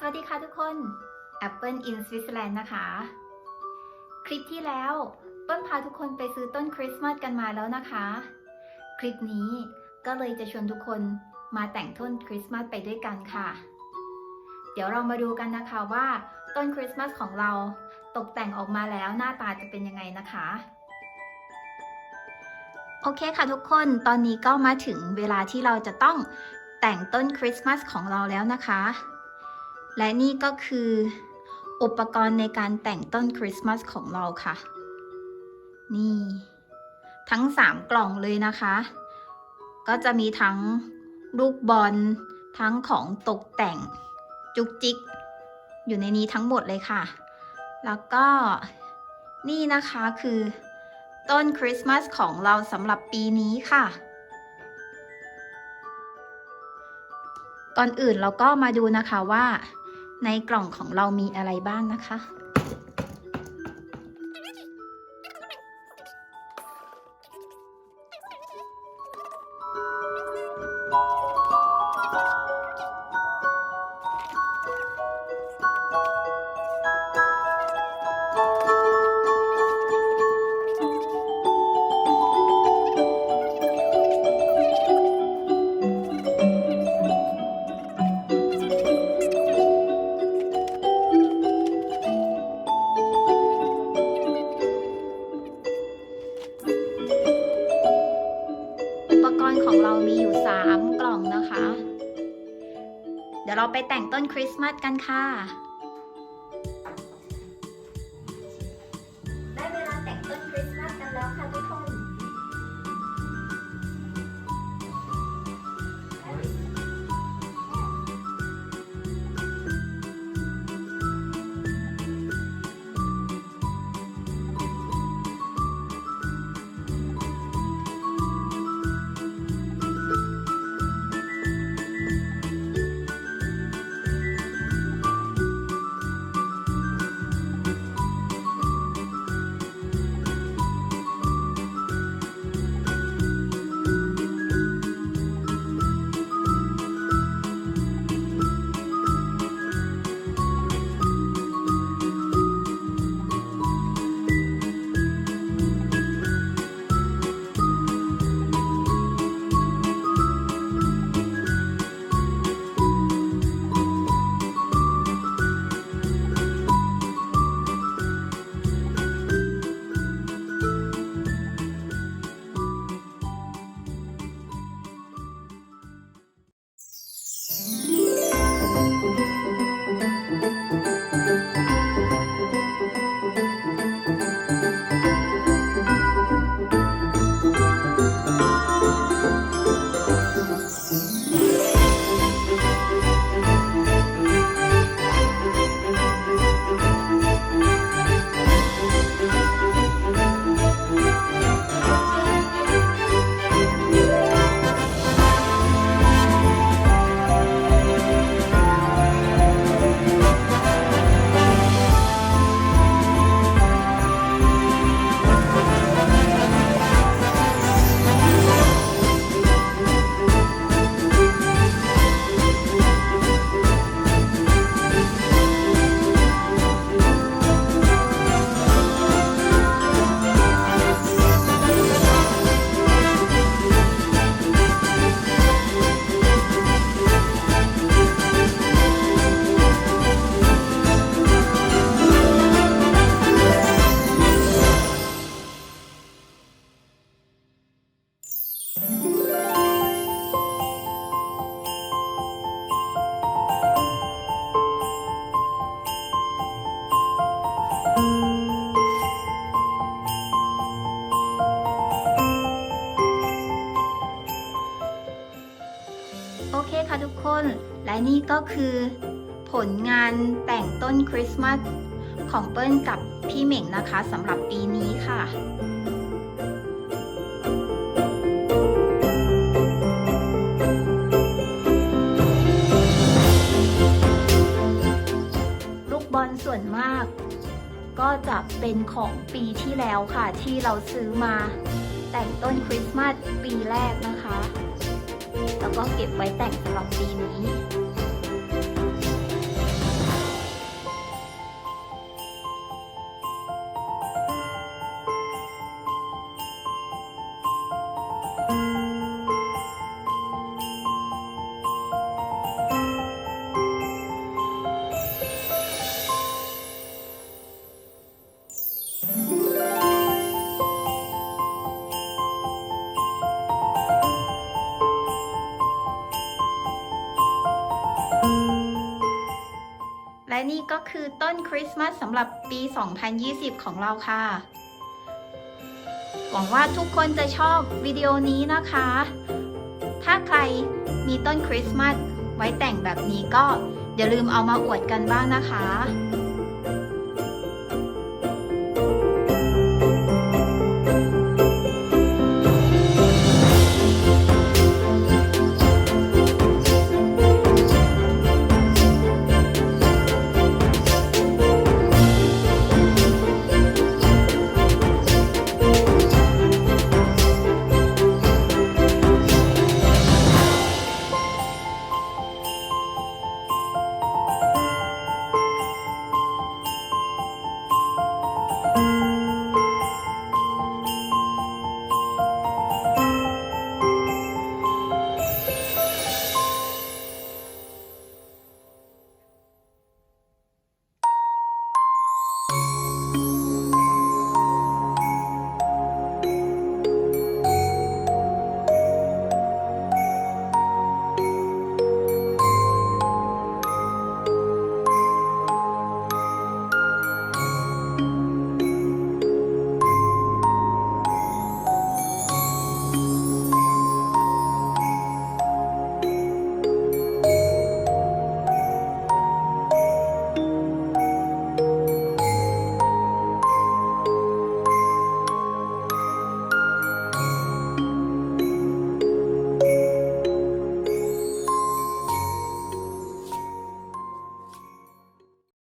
สวัสดีค่ะทุกคน Apple in Switzerland นะคะ คลิปที่แล้วเปิ้ลพาทุกคนไปซื้อต้นคริสต์มาสกันมาแล้วนะคะ คลิปนี้ก็เลยจะชวนทุกคนมาแต่งต้นคริสต์มาสไปด้วยกันค่ะ เดี๋ยวเรามาดูกันนะคะว่าต้นคริสต์มาสของเราตกแต่งออกมาแล้วหน้าตาจะเป็นยังไงนะคะ โอเคค่ะทุกคนตอนนี้ก็มาถึงเวลาที่เราจะต้องแต่งต้นคริสต์มาสของเราแล้วนะคะ และนี่ก็คืออุปกรณ์ในการแต่งต้นคริสต์มาสของเราค่ะ นี่ ทั้ง 3 กล่องเลยนะคะ ก็จะมีทั้งลูกบอล ทั้งของตกแต่งจุกจิก อยู่ในนี้ทั้งหมดเลยค่ะ แล้วก็นี่นะคะคือต้นคริสต์มาสของเราสำหรับปีนี้ค่ะ ก่อนอื่นเราก็มาดูนะคะว่า ในกล่องของเรามีอะไรบ้างนะคะ ไปแต่งต้นคริสต์มาสกันค่ะ และนี่ก็คือผลงานแต่งต้นคริสต์มาสของเปิ้ลกับพี่เหม่งนะคะสำหรับปีนี้ค่ะลูกบอลส่วนมาก ก็จะเป็นของปีที่แล้วค่ะ ที่เราซื้อมาแต่งต้นคริสต์มาสปีแรกนะคะ แล้วก็เก็บไว้แต่งสำหรับปีนี้ และนี่ก็คือต้นคริสต์มาสสำหรับปี 2020 ของเราค่ะ หวังว่าทุกคนจะชอบวิดีโอนี้นะคะ ถ้าใครมีต้นคริสต์มาสไว้แต่งแบบนี้ก็อย่าลืมเอามาอวดกันบ้างนะคะ